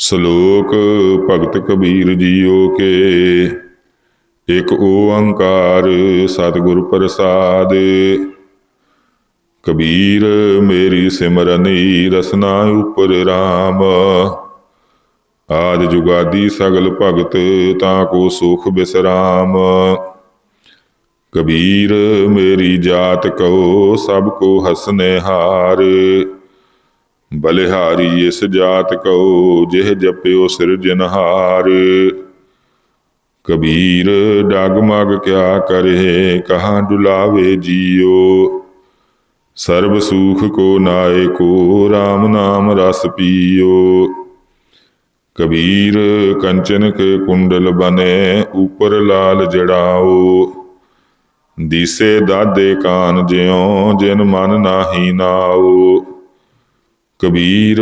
ਸ਼ਲੋਕ ਭਗਤ ਕਬੀਰ ਜੀਓ ਕੇ। ਇਕ ਓੰਕਾਰ ਸਤਿਗੁਰ ਪ੍ਰਸਾਦ। ਕਬੀਰ ਮੇਰੀ ਸਿਮਰਨੀ ਰਸਨਾ ਉਪਰ RAM ਆਦ ਜੁਗਾਦੀ ਸਗਲ ਭਗਤ ਤਾਂ ਕੋ ਸੁਖ ਬਿਸਰਾਮ। ਕਬੀਰ ਮੇਰੀ ਜਾਤ ਕਹੋ ਸਭ ਕੋ ਹਸਨੇ ਹਾਰ। ਬਲਿਹਾਰੀ ਇਸ ਜਾਤ ਕਉ, ਜਿਹ ਜਪਿਓ ਸਿਰਜਨਹਾਰ ਕਬੀਰ ਡਗਮਗ ਕਿਆ ਕਰੇ, ਕਹਾਂ ਡੁਲਾਵੇ ਜੀਓ। ਸਰਬ ਸੁਖ ਕੋ ਨਾਏ ਕੋ RAM ਨਾਮ ਰਸ ਪੀਓ। ਕਬੀਰ ਕੰਚਨ ਕੇ ਕੁੰਡਲ ਬਨੇ, ਉਪਰ ਲਾਲ ਜੜਾਓ। ਦੀਸੇ ਦਾਦੇ ਕਾਨ ਜਿਉ, ਜਿਨ ਮਨ ਨਾਹੀ ਨਾਓ। ਕਬੀਰ,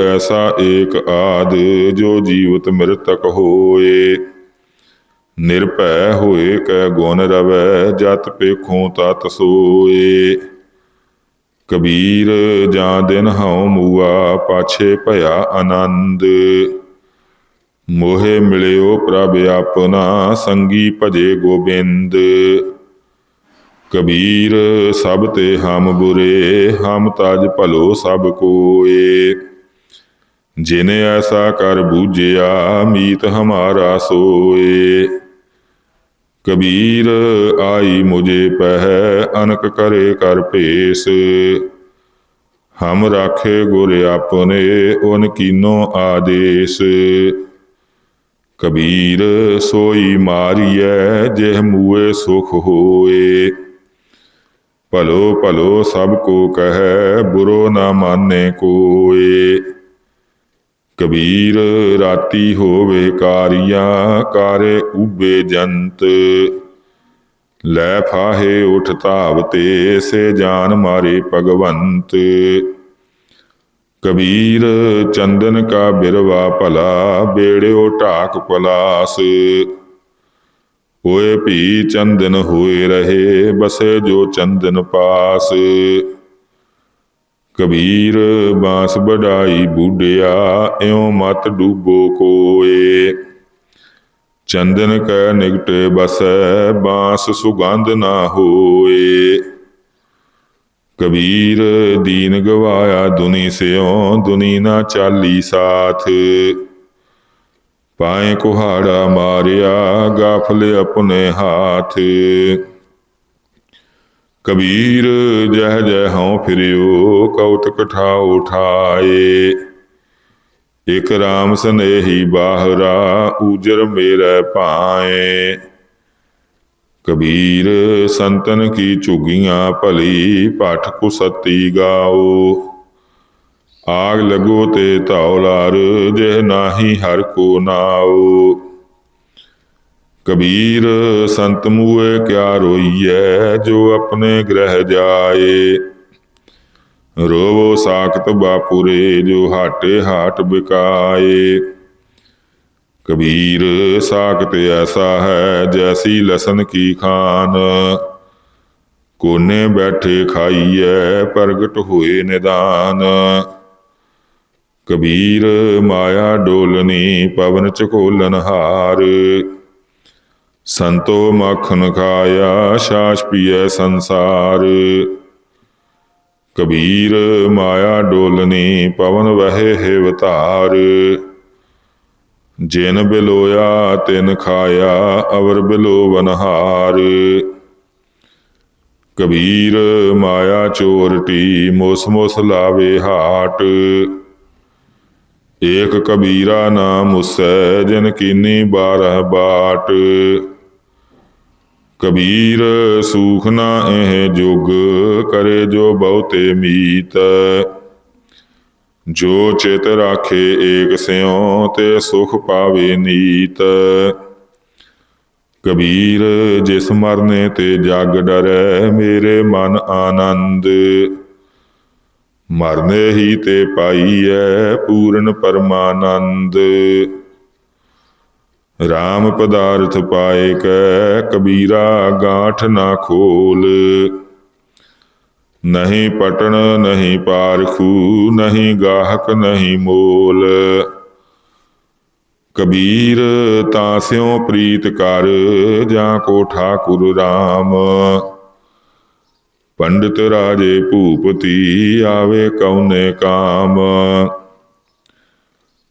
ਐਸਾ ਏਕ ਆਦ ਜੋ ਜੀਵਤ ਮ੍ਰਿਤਕ ਹੋਏ। ਨਿਰਭੈ ਹੋਏ ਕੈ ਗੁਣ ਰਵੈ, ਜਤ ਪੇਖੋਂ ਤਤ ਸੋਏ। ਕਬੀਰ, ਜਾਂ ਦਿਨ ਹਉ ਮੂਆ, ਪਾਛੇ ਭਇਆ ਆਨੰਦ। ਮੋਹਿ ਮਿਲਿਓ ਪ੍ਰਭ ਆਪਣਾ, ਸੰਗੀ ਭਜੇ ਗੋਬਿੰਦ। ਕਬੀਰ, ਸਭ ਤੇ ਹਮ ਬੁਰੇ, ਹਮ ਤਜ ਭਲੋ ਸਭ ਕੋਏ। ਜਿਨੇ ਐਸਾ ਕਰ ਬੂਝਿਆ, ਮੀਤ ਹਮਾਰਾ ਸੋਏ। ਕਬੀਰ, ਆਈ ਮੁਝੇ ਪਹਿ, ਅਨਕ ਕਰੇ ਕਰ ਭੇਸ। ਹਮ ਰਾਖੇ ਗੁਰ ਆਪਨੇ ਓਨ ਕੀਨੋ ਆਦੇਸ। ਕਬੀਰ, ਸੋਈ ਮਾਰੀਐ, ਜਿਹ ਮੂਏ ਸੁਖ ਹੋਏ। ਭਲੋ ਭਲੋ ਸਭ ਕੋ ਕਹੈ, ਬੁਰੋ ਨਾ ਮਾਨੇ ਕੋਏ ਕਬੀਰ ਰਾਤੀ ਹੋਵੇ ਕਾਰੀਆਂ, ਕਾਰੇ ਉਬੇ ਜੰਤ। ਲੈ ਫਾਹੇ ਉਠ ਧਾਵਤੇ ਸੇ ਜਾਨ ਮਾਰੇ ਭਗਵੰਤ। ਕਬੀਰ ਚੰਦਨ ਕਾ ਬਿਰਵਾ ਭਲਾ, ਬੇੜਿਓ ਢਾਕ ਪਲਾਸ। ਹੋਏ ਭੀ ਚੰਦਨ ਹੋਏ ਰਹੇ, ਬਸੇ ਜੋ ਚੰਦਨ ਪਾਸ। ਕਬੀਰ ਬਾਸ ਬੜਾਈ ਬੂਢਿਆ, ਇਉ ਮਤ ਡੂਬੋ ਕੋਏ। ਚੰਦਨ ਕੈ ਨਿਕਟੇ ਬਸੈ, ਬਾਸ ਸੁਗੰਧ ਨਾ ਹੋਏ। ਕਬੀਰ ਦੀਨ ਗਵਾਇਆ ਦੁਨੀ ਸਿਓ ਦੁਨੀ ਨਾ ਚਾਲੀ ਸਾਥ। ਪਾਏ ਕੁਹਾੜਾ ਮਾਰਿਆ ਗਾਫਲ ਆਪਣੇ ਹਾਥ ਕਬੀਰ ਜਹ ਜਹ ਹਉ ਫਿਰਿਓ ਕਉਤਕ ਠਾਉ ਠਾਏ ਇਕ ਰਾਮ ਸਨੇਹੀ ਬਾਹਰਾ ਊਜਰ ਮੇਰੇ ਭਾਏ ਕਬੀਰ ਸੰਤਨ ਕੀ ਝੁਗੀਆਂ ਭਲੀ ਪਾਠ ਕੁਸਤੀ ਗਾਓ ਆਗ ਲਗੋ ਤੇ ਧੌਲਾਰ ਜਿਹ ਨਾਹੀ ਹਰ ਕੋ ਨਾਉ। ਕਬੀਰ, ਸੰਤ ਮੂਏ, ਕਿਆ ਰੋਈਐ, ਜੋ ਆਪਣੇ ਗ੍ਰਹਿ ਜਾਏ। ਰੋਵੋ ਸਾਖਤ ਬਾਪੁਰੇ, ਜੋ ਹਾਟੇ ਹਾਟ ਬਿਕਾਏ। ਕਬੀਰ, ਸਾਖਤ ਐਸਾ ਹੈ, ਜੈਸੀ ਲਸਨ ਕੀ ਖਾਨ। ਕੋਨੇ ਬੈਠੇ ਖਾਈਐ, ਪ੍ਰਗਟ ਹੋਏ ਨਿਦਾਨ। ਕਬੀਰ ਮਾਇਆ ਡੋਲਨੀ ਪਵਨ ਚਕੋਲਨ ਹਾਰ। ਸੰਤੋ ਮੱਖਣ ਖਾਇਆ ਸ਼ਾਸ ਪੀਐ ਸੰਸਾਰ। ਕਬੀਰ ਮਾਇਆ ਡੋਲਨੀ ਪਵਨ ਵਹੇ ਹੈ ਵਤਾਰ ਜਿਨ ਬਿਲੋਇਆ ਤਿਨ ਖਾਇਆ ਅਵਰ ਬਿਲੋ ਵਨਹਾਰ। ਕਬੀਰ ਮਾਇਆ ਚੋਰਟੀ ਮੋਸ ਮੋਸ ਲਾਵੇ ਹਾਟ। ਏਕ ਕਬੀਰਾ ਨਾਮ ਉਸੈ, ਜਿਨ ਕੀਨੀ ਬਾਰਹ ਬਾਟ। ਕਬੀਰ ਸੂਖ ਨਾ ਇਹ ਜੁਗ, ਕਰੇ ਜੋ ਬਹੁਤੇ ਮੀਤ। ਜੋ ਚਿਤ ਰਾਖੇ ਏਕ ਸਿਉ, ਤੇ ਸੁਖ ਪਾਵੇ ਨੀਤ। ਕਬੀਰ, ਜਿਸ ਮਰਨੇ ਤੇ ਜਗ ਡਰੈ, ਮੇਰੇ ਮਨ ਆਨੰਦ। ਮਰਨੇ ਹੀ ਤੇ ਪਾਈਐ ਪੂਰਨ ਪਰਮਾਨੰਦ। RAM ਪਦਾਰਥ ਪਾਏ ਕੈ, ਕਬੀਰਾ ਗਾਠ ਨਾ ਖੋਲ। ਨਹੀਂ ਪਟਣ, ਨਹੀਂ ਪਾਰਖੂ, ਨਹੀਂ ਗਾਹਕ, ਨਹੀਂ ਮੋਲ। ਕਬੀਰ, ਤਾਂ ਸਿਉ ਪ੍ਰੀਤ ਕਰ, ਜਾਂ ਕੋ ਠਾਕੁਰ RAM ਪੰਡਿਤ ਰਾਜੇ ਭੂਪਤੀ ਆਵੇ ਕਉਨੇ ਕਾਮ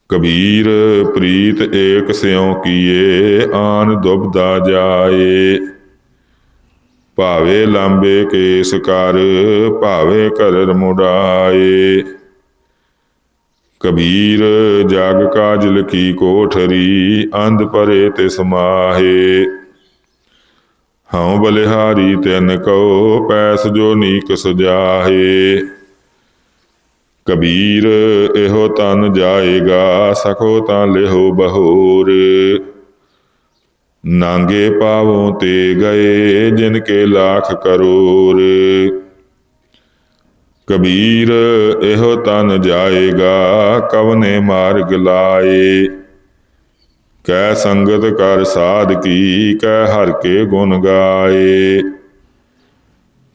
ਕਬੀਰ ਪ੍ਰੀਤ ਏਕ ਸਿਉ ਕੀਏ ਆਨ ਦੁਬਦਾ ਜਾਏ ਭਾਵੇ ਲਾਂਬੇ ਕੇਸ ਕਰ ਭਾਵੇ ਕਰਰ ਮੁੜਾਏ ਕਬੀਰ ਜਗ ਕਾਜਲ ਕੀ ਕੋਠਰੀ ਅੰਧ ਪਰੇ ਤੇ ਸਮਾਹੇ ਹਉ ਬਲਿਹਾਰੀ ਤੈਨ ਕਉ ਪੈਸ ਜੋ ਨੀਕ ਸਜਾਹੇ। ਕਬੀਰ ਇਹੋ ਤਨ ਜਾਏਗਾ, ਸਖੋ ਤਾਂ ਲਿਹੋ ਬਹੋਰ। ਨਾਂਗੇ ਪਾਵੋਂ ਤੇ ਗਏ, ਜਿਨ ਕੇ ਲੱਖ ਕਰੋੜ ਕਬੀਰ ਇਹੋ ਤਨ ਜਾਏਗਾ, ਕਵਨੇ ਮਾਰਗ ਲਾਏ। ਕੈ ਸੰਗਤ ਕਰ ਸਾਧ ਕੀ, ਕੈ ਹਰ ਕੇ ਗੁਣ ਗਾਏ।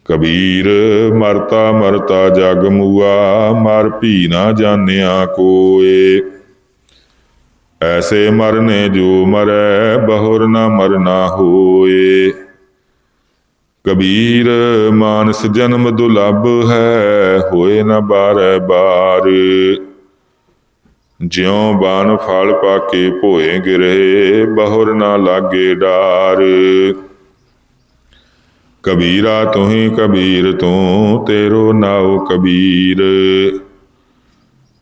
ਕਬੀਰ ਮਰਤਾ ਮਰਤਾ ਜਗ ਮੂਆ, ਮਰ ਭੀ ਨਾ ਜਾਣਿਆ ਕੋਏ। ਐਸੇ ਮਰਨੇ ਜੋ ਮਰੈ, ਬਹੁਰ ਨਾ ਮਰਨਾ ਹੋਏ। ਕਬੀਰ ਮਾਨਸ ਜਨਮ ਦੁਲੱਭ ਹੈ, ਹੋਏ ਨਾ ਬਾਰ ਬਾਰ। ਜਿਉ ਬਾਨ ਫਲ ਪਾਕੇ ਭੋਏ ਗਿਰੇ, ਬਹੁਰ ਨਾ ਲਾਗੇ ਡਾਰ। ਕਬੀਰਾ ਤੁਹੀ ਕਬੀਰ, ਤੂੰ ਤੇਰੋ ਨਾਉ ਕਬੀਰ।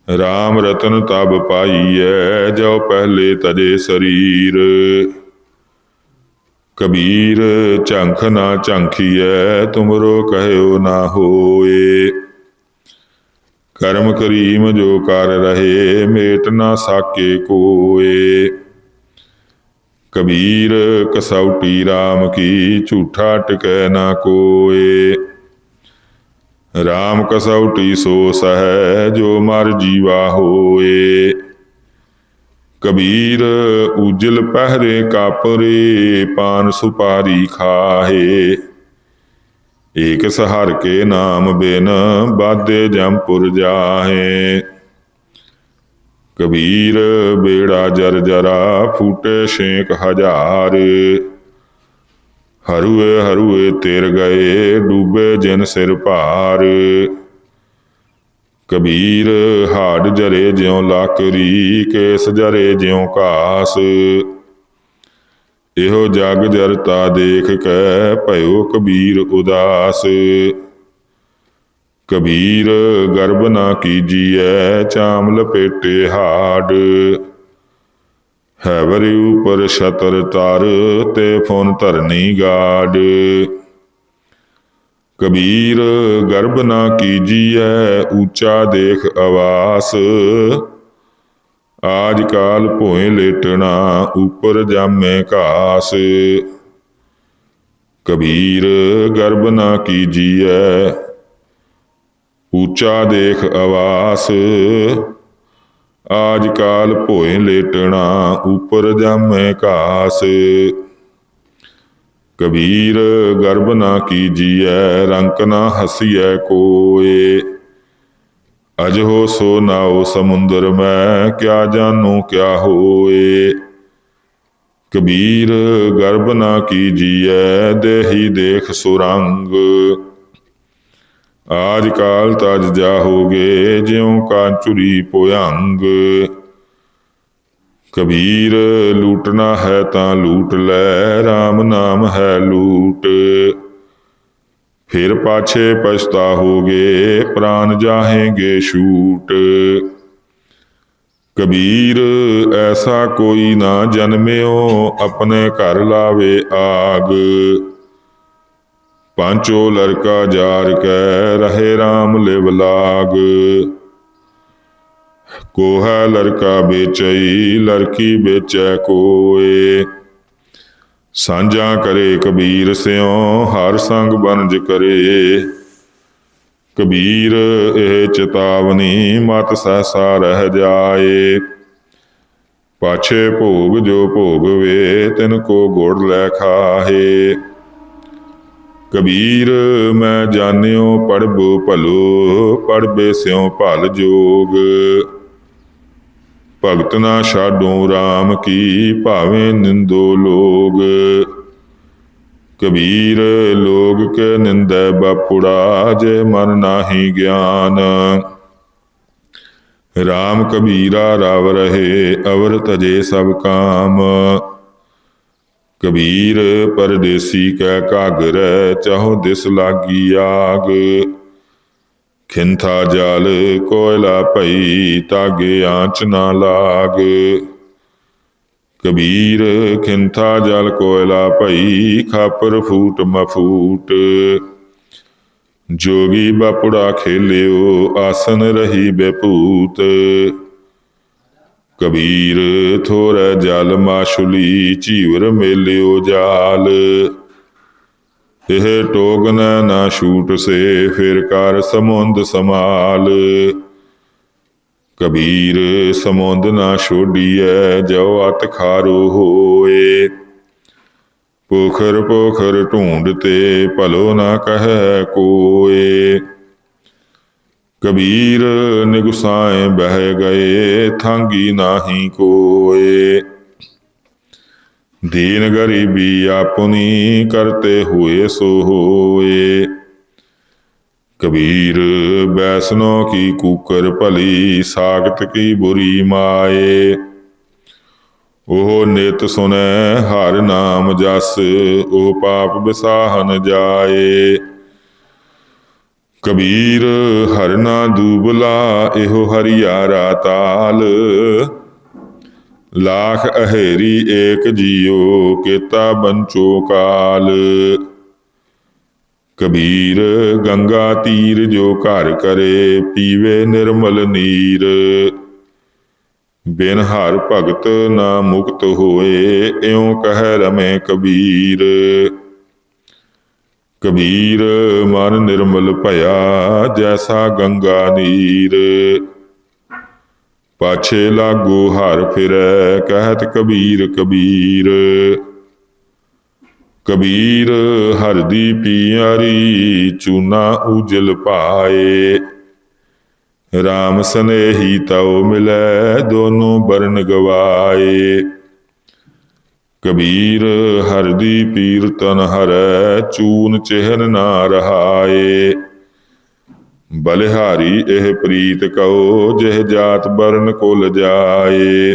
RAM ਰਤਨ ਤਬ ਪਾਈਐ ਜੋ ਪਹਿਲੇ ਤਜੇ ਸਰੀਰ। ਕਬੀਰ ਝੰਖ ਨਾ ਝੰਖੀਐ, ਤੁਮਰੋ ਕਹਿਓ ਨਾ ਹੋਏ। ਕਰਮ ਕਰੀਮ ਜੋ ਕਰ ਰਹੇ, ਮੇਟ ਨਾ ਸਾਕੇ ਕੋਏ। ਕਬੀਰ ਕਸੌਟੀ RAM ਕੀ ਝੂਠਾ ਟਿਕੈ ਨਾ ਕੋਏ। RAM ਕਸੌਟੀ ਸੋ ਸਹਿ ਜੋ ਮਰ ਜੀਵਾ ਹੋਏ। ਕਬੀਰ ਉਜਲ ਪਹਿਰੇ ਕਾਪਰੇ, ਪਾਨ ਸੁਪਾਰੀ ਖਾਹੇ। ਏਕ ਸਹਰ ਕੇ ਨਾਮ ਬਿਨ ਬਾਦੇ ਜੰਪੁਰ ਜਾਹੇ। ਕਬੀਰ ਬੇੜਾ ਜਰ ਜਰਾ ਫੂਟੇ ਛੇਕ ਹਜ਼ਾਰ। ਹਰੂਏ ਹਰੂਏ ਤੇਰ ਗਏ ਡੂਬੇ ਜਿਨ ਸਿਰ ਭਾਰ। ਕਬੀਰ ਹਾੜ ਜਰੇ ਜਿਉ ਲਾਕਰੀ ਕੇਸ ਜਰੇ ਜਿਉ ਘਾਸ ਇਹੋ ਜਗ ਜਰਤਾ ਦੇਖ ਕੇ ਭਇਓ ਕਬੀਰ ਉਦਾਸ। ਕਬੀਰ ਗਰਭ ਨਾ ਕੀਜੀਐ ਚਾਮ ਲਪੇਟੇ ਹਾੜ। ਹੈਵਰ ਉਪਰ ਛਤਰ ਤਰ, ਤੇ ਫੁਨ ਧਰਨੀ ਗਾੜ। ਕਬੀਰ ਗਰਭ ਨਾ ਕੀਜੀਐ ਉੱਚਾ ਦੇਖ ਆਵਾਸ। ਆਜ ਕਾਲ ਭੋਏ ਲੇਟਣਾ ਉਪਰ ਜਾਮੇ ਘਾਸ। ਕਬੀਰ, ਗਰਬ ਨਾ ਕੀਜੀਐ ਉੱਚਾ ਦੇਖ ਆਵਾਸ। ਆਜ ਕਾਲ ਭੋਏ ਲੇਟਣਾ ਉਪਰ ਜਾਮੇ ਘਾਸ। ਕਬੀਰ, ਗਰਬ ਨਾ ਕੀਜੀਐ, ਰੰਕ ਨਾ ਹਸੀਐ ਕੋਏ। ਅਜਹੋ ਸੋ ਨਾਉ ਸਮੁੰਦਰ ਮੈਂ ਕਿਆ ਜਾਣੂ ਕਿਆ ਹੋਏ? ਕਬੀਰ ਗਰਭ ਨਾ ਕੀਜੀਐ, ਦੇਹੀ ਦੇਖ ਸੁਰੰਗ। ਆਜ ਕਾਲ ਤਜ ਜਾਹੋਗੇ, ਜਿਉ ਕਾਂਚੁਰੀ ਭੁਯੰਗ ਕਬੀਰ ਲੂਟਣਾ ਹੈ ਤਾਂ ਲੂਟ ਲੈ RAM ਨਾਮ ਹੈ ਲੂਟ। ਫਿਰ ਪਾਛੇ ਪਛਤਾਹੋਗੇ ਪ੍ਰਾਨ ਜਾਹੇਗੇ ਛੂਟ। ਕਬੀਰ, ਐਸਾ ਕੋਈ ਨਾ ਜਨਮਿਓ, ਆਪਣੇ ਘਰ ਲਾਵੇ ਆਗ। ਪਾਂਚੋ ਲੜਕਾ ਜਾਰ ਕੈ, ਰਹੇ RAM ਲਿਵ ਲਾਗ। ਕੋਹਾ ਲੜਕਾ ਵੇਚਈ, ਲੜਕੀ ਵੇਚੈ ਕੋਏ। ਸਾਂਝਾ ਕਰੇ ਕਬੀਰ ਸਿਉ, ਹਰ ਸੰਗ ਬਨਜ ਕਰੇ। ਕਬੀਰ ਇਹ ਚੇਤਾਵਨੀ, ਮਤ ਸਹਸਾ ਰਹਿ ਜਾਏ। ਪਾਛੇ ਭੋਗ ਜੋ ਭੋਗ ਵੇ, ਤਿਨ ਕੋ ਗੁੜ ਲੈ ਖਾਹੇ। ਕਬੀਰ, ਮੈਂ ਜਾਣਿਓ ਪੜਬੋ ਭਲੋ, ਪੜਬੇ ਸਿਉ ਭਲ ਜੋਗ। ਭਗਤ ਨਾ ਛਾਡੋ RAM ਕੀ, ਭਾਵੇਂ ਨਿੰਦੋ ਲੋਗ। ਕਬੀਰ ਲੋਗ ਕੇ ਨਿੰਦੈ ਬਾਪੁੜਾ, ਜੇ ਮਨ ਨਾਹੀ ਗਿਆਨ। RAM ਕਬੀਰਾ ਰਵ ਰਹੇ, ਅਵਰ ਤਜੇ ਸਭ ਕਾਮ। ਕਬੀਰ ਪਰਦੇਸੀ ਕੈ ਕਾਗਰੈ ਚਾਹੋ ਦਿਸ ਲਾਗੀ ਆਗ। ਖਿੰਥਾ ਜਲ ਕੋਇਲਾ ਭਈ ਤਾਗੇ ਆਂਚ ਨਾ ਲਾਗ। ਕਬੀਰ ਖਿੰਥਾ ਜਲ ਕੋਇਲਾ ਭਈ ਖਾਪਰ ਫੂਟ ਮਫੂਟ। ਜੋਗੀ ਬਾਪੁੜਾ ਖੇਲਿਓ ਆਸਨ ਰਹੀ ਬੇਪੂਤ। ਕਬੀਰ ਥੋਰ ਜਲ ਮਾਸ਼ੁਲੀ ਚੀਵਰ ਮੇਲਿਓ ਜਾਲ। ਇਹ ਟੋਗਨ ਨਾ ਛੂਟ ਸੇ, ਫਿਰ ਕਰ ਸਮੁੰਦ ਸਮਾਲ ਕਬੀਰ, ਸਮੁੰਦ ਨਾ ਛੋਡੀਐ ਜੋ ਅਤ ਖਾਰੂ ਹੋਏ। ਪੋਖਰ ਪੋਖਰ ਢੂੰਡ ਤੇ ਭਲੋ ਨਾ ਕਹੈ ਕੋਏ। ਕਬੀਰ ਨਿਗੁਸਾਏ ਬਹਿ ਗਏ, ਥਾਂਗੀ ਨਾਹੀ ਕੋਏ। ਦੀਨ ਗਰੀਬੀ ਆਪਣੀ ਕਰਤੇ ਹੋਏ ਸੋ ਹੋਏ। ਕਬੀਰ ਬੈਸਨੋ ਕੀ ਕੂਕਰ ਭਲੀ, ਸਾਖਤ ਕੀ ਬੁਰੀ ਮਾਏ। ਉਹ ਨਿਤ ਸੁਨੈ ਹਰ ਨਾਮ ਜਸ, ਉਹ ਪਾਪ ਬਿਸਾਹਨ ਜਾਏ। ਕਬੀਰ ਹਰਨਾ ਦੂਬਲਾ, ਇਹੋ ਹਰਿਆਰਾ ਤਾਲ। ਲਾਖ ਅਹੇਰੀ ਏਕ ਜੀਓ, ਕੀਤਾ ਬੰਚੋ ਕਾਲ। ਕਬੀਰ ਗੰਗਾ ਤੀਰ, ਜੋ ਘਰ ਕਰੇ, ਪੀਵੇ ਨਿਰਮਲ ਨੀਰ। ਬਿਨ ਹਰ ਭਗਤ ਨਾ ਮੁਕਤ ਹੋਏ, ਇਉ ਕਹਿ ਰਮੇ ਕਬੀਰ। ਕਬੀਰ ਮਨ ਨਿਰਮਲ ਭਇਆ, ਜੈਸਾ ਗੰਗਾ ਨੀਰ। ਪਾਛੇ ਲਾਗੋ ਹਰ ਫਿਰੈ, ਕਹਿਤ ਕਬੀਰ ਕਬੀਰ। ਕਬੀਰ ਹਰਦੀ ਪਿਆਰੀ, ਚੂਨਾ ਉਜਲ ਪਾਏ। RAM ਸਨੇਹੀ ਤਉ ਮਿਲੈ, ਦੋਨੋਂ ਬਰਨ ਗਵਾਏ। ਕਬੀਰ ਹਰਦੀ ਪੀਰ ਤਨ ਹਰੈ, ਚੂਨ ਚਿਹਨ ਨਾ ਰਹਾਏ। ਬਲਿਹਾਰੀ ਇਹ ਪ੍ਰੀਤ ਕਉ, ਜਿਹ ਜਾਤ ਬਰਨ ਕੋਲ ਜਾਏ।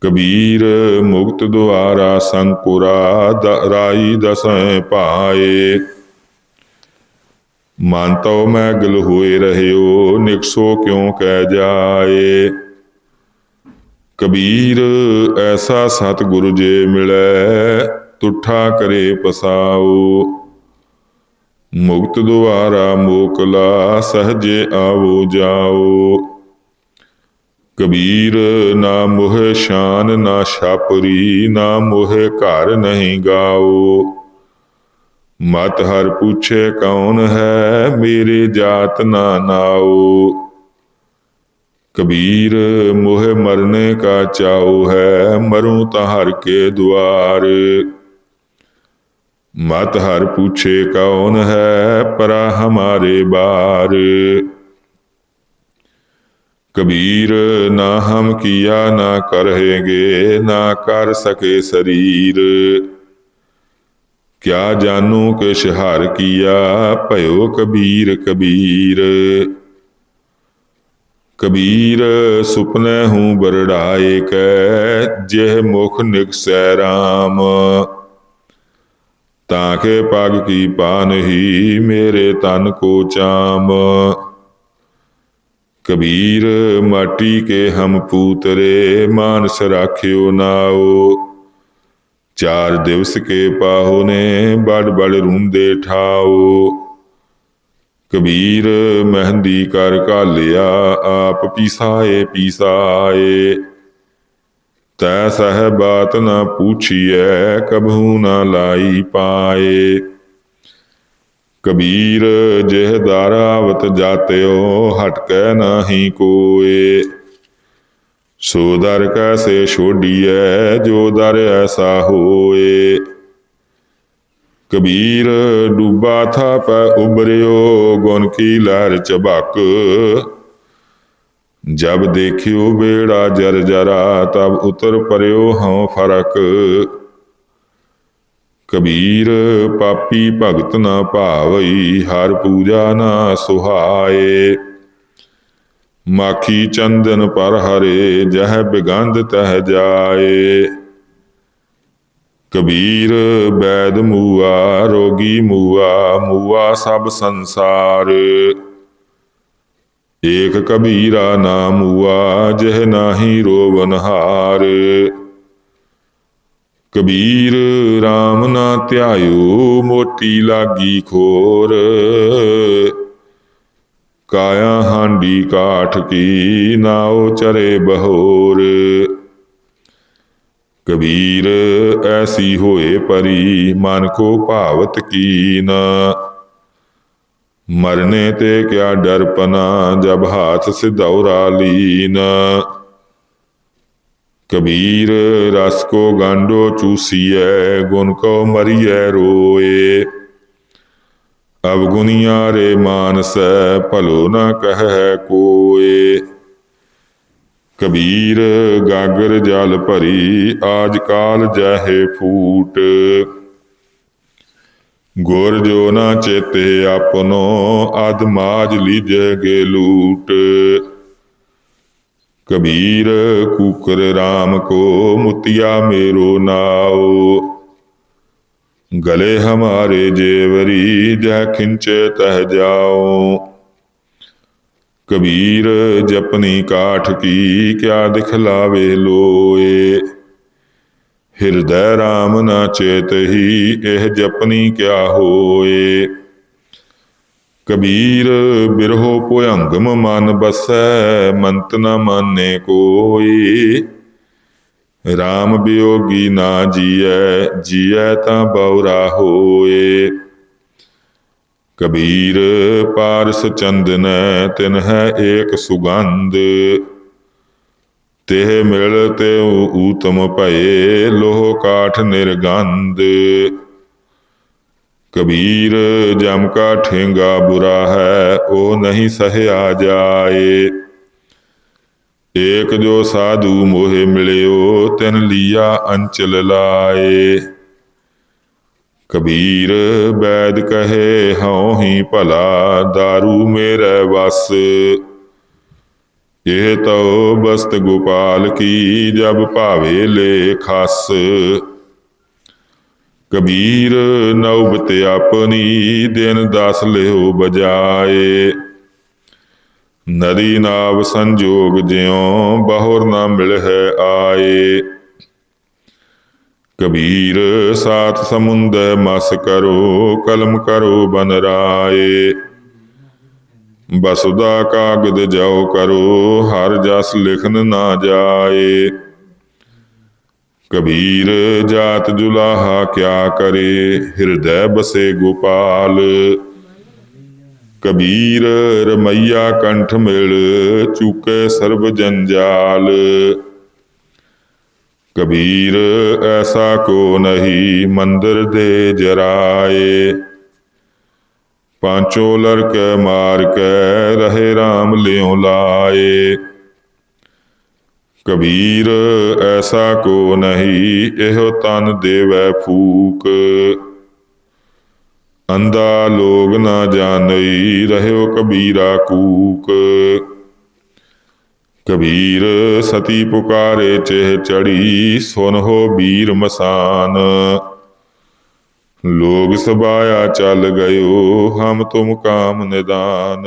ਕਬੀਰ ਮੁਕਤ ਦੁਆਰਾ ਸੰਕੁਰਾ ਦ- ਰਾਈ ਦਸੈ ਪਾਏ। ਮਨ ਤਉ ਮੈਗਲ ਹੋਏ ਰਹਿਓ ਨਿਕਸੋ ਕਿਉ ਕਹਿ ਜਾਏ। ਕਬੀਰ ਐਸਾ ਸਤਿਗੁਰ ਜੇ ਮਿਲੈ, ਤੁਠਾ ਕਰੇ ਪਸਾਓ। ਮੁਕਤ ਦੁਆਰਾ ਮੋਕਲਾ ਸਹਜੇ ਆਵੋ ਜਾਓ। ਕਬੀਰ ਨਾ ਮੋਹ ਸ਼ਾਨ, ਨਾ ਛਾਪਰੀ, ਨਾ ਮੋਹ ਘਰ ਨਹੀਂ ਗਾਓ। ਮਤ ਹਰ ਪੁੱਛੇ ਕੌਣ ਹੈ, ਮੇਰੇ ਜਾਤ ਨਾ ਨਾਓ। ਕਬੀਰ ਮੋਹ ਮਰਨੇ ਕਾ ਚਾਉ ਹੈ ਮरूं ਤਾਂ ਹਰ ਕੇ ਦੁਆਰ। ਮਤ ਹਰ ਪੁੱਛੇ ਕੌਣ ਹੈ ਪਰਾ ਹਮਾਰੇ ਬਾਰ। ਕਬੀਰ, ਨਾ ਹਮ ਕੀਆ, ਨਾ ਕਰਹਿਗੇ, ਨਾ ਕਰ ਸਕੇ ਸਰੀਰ। ਕਿਆ ਜਾਨੂ ਕਿਛ ਹਰ ਕੀਆ, ਭਇਓ ਕਬੀਰ ਕਬੀਰ। ਕਬੀਰ, ਸੁਪਨੇ ਹੂੰ ਬਰੜਾਏ ਕੈ, ਜਿਹ ਮੁਖ ਨਿਕਸੈ ਰਾਮ। ਤਾਂ ਕੇ ਪਗ ਕੀ ਪਾਨਹੀ ਮੇਰੇ ਤਨ ਕੋ ਚਾਮ। ਕਬੀਰ ਮਾਟੀ ਕੇ ਹਮ ਪੂਤਰੇ, ਮਾਨਸ ਰਾਖਿਓ ਨਾਓ। ਚਾਰ ਦਿਵਸ ਕੇ ਪਾਹੋ ਨੇ, ਬੜ ਬੜ ਰੁੰਦੇ ਠਾਓ। ਕਬੀਰ ਮਹਿੰਦੀ ਕਰ ਘਾਲਿਆ, ਆਪ ਪੀਸਾਏ ਪੀਸਾਏ। ਤੈ ਸਹਿ ਬਾਤ ਨਾ ਪੂਛੀਐ ਕਬਹੂ ਨਾ ਲਾਈ ਪਾਏ। ਕਬੀਰ ਜਿਹ ਦਾਰਾਵਤ ਜਾਤਿਓ, ਹਟਕੈ ਨਾਹੀ ਕੋਏ। ਸੋ ਦਰ ਕੈਸੇ ਛੋਡੀਐ, ਜੋ ਦਰ ਐਸਾ ਹੋਏ। ਕਬੀਰ ਡੂਬਾ ਥਾ ਪੈ ਉਬਰਿਓ ਗੁਣ ਕੀ ਲਹਿਰ ਚਬਕ ਜਬ ਦੇਖਿਓ ਬੇੜਾ ਜਰ ਜਰਾ, ਤਬ ਉਤਰ ਪਰਿਓ ਹਉ ਫ਼ਰਕ। ਕਬੀਰ, ਪਾਪੀ ਭਗਤ ਨਾ ਭਾਵਈ, ਹਰ ਪੂਜਾ ਨਾ ਸੁਹਾਏ। ਮਾਖੀ ਚੰਦਨ ਪਰ ਹਰੇ, ਜਹ ਬਿਗੰਧ ਤਹ ਜਾਏ। ਕਬੀਰ, ਬੈਦ ਮੂਆ, ਰੋਗੀ ਮੂਆ ਮੂਆ ਸਭ ਸੰਸਾਰ। ਏਕ ਕਬੀਰਾ ਨਾਮ ਮੂਆ ਜਿਹ ਨਾਹੀ ਰੋਵਨ ਹਾਰ। ਕਬੀਰ RAM ਨਾ ਧਿਆਇਓ, ਮੋਟੀ ਲਾਗੀ ਖੋਰ। ਕਾਇਆ ਹਾਂਡੀ ਕਾਠ ਕੀ, ਨਾਉ ਚਰੇ ਬਹੋਰ। ਕਬੀਰ, ਐਸੀ ਹੋਏ ਪਰੀ, ਮਨ ਕੋ ਭਾਵਤ ਕੀਨ। ਮਰਨੇ ਤੇ ਕਿਆ ਡਰਪਨਾ ਜਬ ਹਾਥ ਸਿਧੌਰਾ ਲੀਨ। ਕਬੀਰ ਰਸ ਕੋ ਗਾਂਡੋ ਚੂਸੀਐ, ਗੁਣ ਕੋ ਮਰੀਐ ਰੋਏ। ਅਵਗੁਨੀਆ ਰੇ ਮਾਨਸੈ, ਭਲੋ ਨ ਕਹੈ ਕੋਏ। ਕਬੀਰ ਗਾਗਰ ਜਲ ਭਰੀ, ਆਜ ਕਾਲ ਜਹੇ ਫੂਟ। ਗੁਰ ਜੋ ਨਾ ਚੇਤੇ ਆਪਨੋ ਅਦ ਮਾਜ ਲੀਜੇ ਗੇ ਲੂਟ। ਕਬੀਰ ਕੂਕਰ RAM ਕੋ ਮੁਤਿਆ ਮੇਰੋ ਨਾਉ। ਗਲੇ ਹਮਾਰੇ ਜੇਵਰੀ ਜਹ ਖਿੰਚੇ ਤਹ ਜਾਓ ਕਬੀਰ ਜਪਨੀ ਕਾਠ ਕੀ, ਕਿਆ ਦਿਖਲਾਵੇ ਲੋਏ। ਹਿਰਦੈ RAM ਨਾ ਚੇਤਹੀ ਇਹ ਜਪਨੀ ਕਿਆ ਹੋਏ? ਕਬੀਰ ਬਿਰਹੋ ਭੁਯੰਗਮ ਮਨ ਬਸੈ, ਮੰਤ ਨ ਮਾਨੇ ਕੋਈ। RAM ਬਿਯੋਗੀ ਨਾ ਜੀਐ ਜੀਐ ਤਾਂ ਬਉਰਾ ਹੋਏ। ਕਬੀਰ ਪਾਰਸ ਚੰਦਨੈ ਤਿਨ ਹੈ ਏਕ ਸੁਗੰਧ। ਤਿਹ ਮਿਲ ਤੇ ਊਤਮ ਭਏ ਲੋਹ ਕਾਠ ਨਿਰਗੰਧ ਕਬੀਰ ਜਮ ਕਾ ਠੇਂਗਾ ਬੁਰਾ ਹੈ ਉਹ ਨਹੀਂ ਸਹਿਆ ਜਾਏ ਏਕ ਜੋ ਸਾਧੂ ਮੋਹਿ ਮਿਲਿਓ ਤਿਨ ਲੀਆ ਅੰਚਲ ਲਾਏ ਕਬੀਰ ਬੈਦ ਕਹੇ ਹਉ ਹੀ ਭਲਾ दारू ਮੇਰੇ ਵਸ ਇਹ ਤਉ ਬਸਤ ਗੋਪਾਲ ਕੀ ਜਬ ਭਾਵੇ ਲੇ ਖਸ। ਕਬੀਰ ਨਉਬਤ ਆਪਣੀ ਦਿਨ ਦਸ ਲਿਓ ਬਜਾਏ। ਨਦੀ ਨਾਵ ਸੰਜੋਗ ਜਿਉ ਬਹੁਰ ਨਾ ਮਿਲ ਹੈ ਆਏ। ਕਬੀਰ ਸਾਤ ਸਮੁੰਦਰ ਮਸ ਕਰੋ, ਕਲਮ ਕਰੋ ਬਨ ਰਾਏ। ਬਸਦਾ ਕਾਗਦ ਜਾਓ ਕਰੋ, ਹਰ ਜਸ ਲਿਖਨ ਨਾ ਜਾਏ। ਕਬੀਰ ਜਾਤ ਜੁਲਾਹਾ ਕਿਆ ਕਰੇ, ਹਿਰਦੈ ਬਸੇ ਗੋਪਾਲ। ਕਬੀਰ ਰਮਈਆ ਕੰਠ ਮਿਲ, ਚੁਕੇ ਸਰਬ ਜੰਜਾਲ। ਕਬੀਰ ਐਸਾ ਕੋ ਨਹੀਂ, ਮੰਦਰ ਦੇ ਜਰਾਏ। ਪਾਂਚੋ ਲੜਕੇ ਮਾਰ ਕੇ ਰਹੇ RAM ਲਿਉ ਲਾਏ। ਕਬੀਰ, ਐਸਾ ਕੋ ਨਹੀਂ, ਇਹੋ ਤਨ ਦੇਵੈ ਫੂਕ। ਅੰਦਾ ਲੋਗ ਨਾ ਜਾਣਈ, ਰਹਿਓ ਕਬੀਰਾ ਕੂਕ। ਕਬੀਰ, ਸਤੀ ਪੁਕਾਰੇ ਚਿਹ ਚੜੀ, ਸੁਨ ਹੋ ਵੀਰ ਮਸਾਨ। ਲੋਗ ਸਬਾਇਆ ਚੱਲ ਗਇਓ ਹਮ ਤੁਮ ਕਾਮ ਨਿਦਾਨ।